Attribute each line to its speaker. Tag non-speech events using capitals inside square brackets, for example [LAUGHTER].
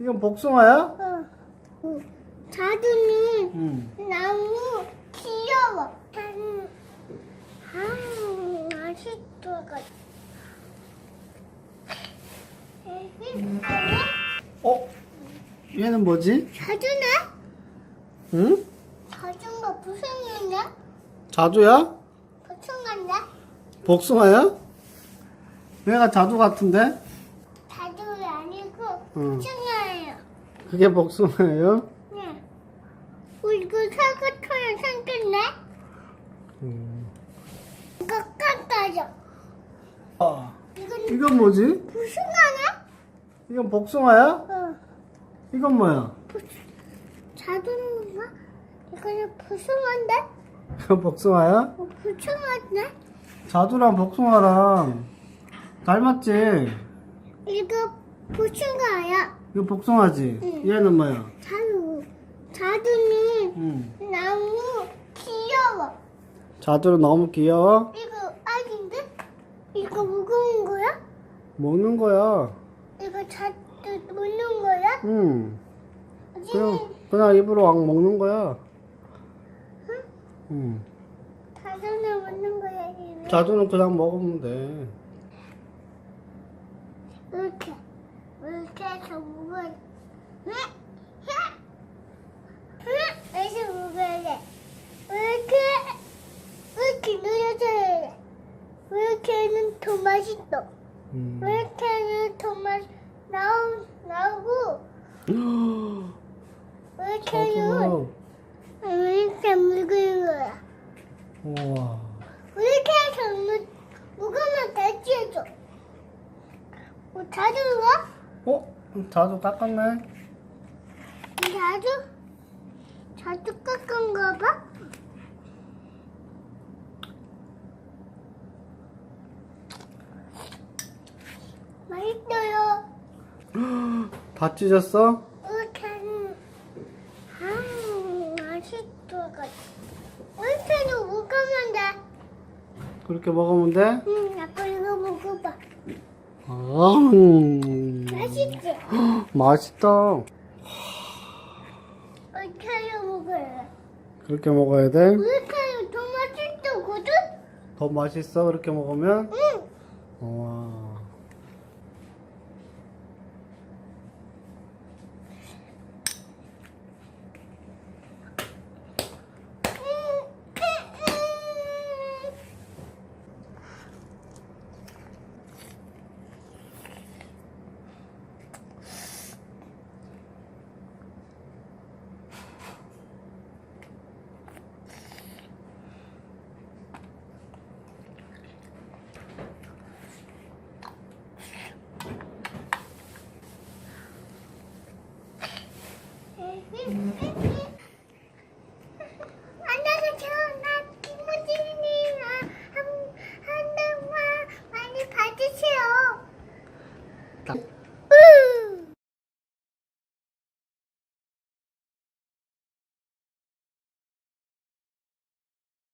Speaker 1: 이건 복숭아야?
Speaker 2: 어. 응. 자두는
Speaker 1: 응.
Speaker 2: 너무 귀여워. 아 맛있어.
Speaker 1: 어? 얘는 뭐지?
Speaker 2: 자두네?
Speaker 1: 응?
Speaker 2: 자두가 무슨 일이야?
Speaker 1: 자두야?
Speaker 2: 복숭아인데?
Speaker 1: 복숭아야? 얘가 자두 같은데?
Speaker 2: 자두 아니고
Speaker 1: 응.
Speaker 2: 복숭아예요.
Speaker 1: 그게 복숭아예요?
Speaker 2: 네. 어, 이거 사과처럼 생겼네?
Speaker 1: 음.
Speaker 2: 이거 깎아줘.
Speaker 1: 아,
Speaker 2: 이건
Speaker 1: 이건 뭐지?
Speaker 2: 복숭아네?
Speaker 1: 이건 복숭아야?
Speaker 2: 어.
Speaker 1: 이건 뭐야?
Speaker 2: 자두인가? 이거는 복숭아인데?
Speaker 1: 이건 복숭아야?
Speaker 2: 어, 복숭아인데?
Speaker 1: 자두랑 복숭아랑 닮았지?
Speaker 2: 이거 복숭아야.
Speaker 1: 이거 복숭아지?
Speaker 2: 응.
Speaker 1: 얘는 뭐야?
Speaker 2: 자두. 자두는
Speaker 1: 응.
Speaker 2: 너무 귀여워.
Speaker 1: 자두는 너무 귀여워?
Speaker 2: 이거 아닌데? 이거 무거운 거야?
Speaker 1: 먹는 거야.
Speaker 2: 이거 자두 먹는 거야?
Speaker 1: 응. 그냥, 그냥 입으로 막 먹는 거야. 응.
Speaker 2: 자두는 먹는 거야? 이거?
Speaker 1: 자두는 그냥 먹으면 돼.
Speaker 2: 이렇게 이렇게? 해서 먹어야 돼. 이렇게 이렇게 눌러줘야 돼. 이렇게는 더 맛있어.
Speaker 1: 음.
Speaker 2: 이렇게는 더 맛, 나오, 나오고, 이렇게는 이렇게 먹는 거야.
Speaker 1: 우와.
Speaker 2: 이렇게 해서 먹, 먹으면 돼지 해줘. 어, 자주 와?
Speaker 1: 어? 자두 깎았네?
Speaker 2: 자주? 자주 깎은가 봐? 맛있어요. [GASPS]
Speaker 1: 다 찢었어?
Speaker 2: 이렇게는 아 맛있어가. 이렇게는 먹으면 돼.
Speaker 1: 그렇게 먹으면 돼?
Speaker 2: 응, 아빠 이거 먹어봐.
Speaker 1: 아, 음.
Speaker 2: 맛있지? [GASPS]
Speaker 1: 맛있다.
Speaker 2: 이렇게 먹어요.
Speaker 1: 그렇게 먹어야 돼?
Speaker 2: 이렇게는 더 맛있거든?
Speaker 1: 더 맛있어? 그렇게 먹으면?
Speaker 2: 응.
Speaker 1: 와.
Speaker 2: Bir, bir,
Speaker 1: bir.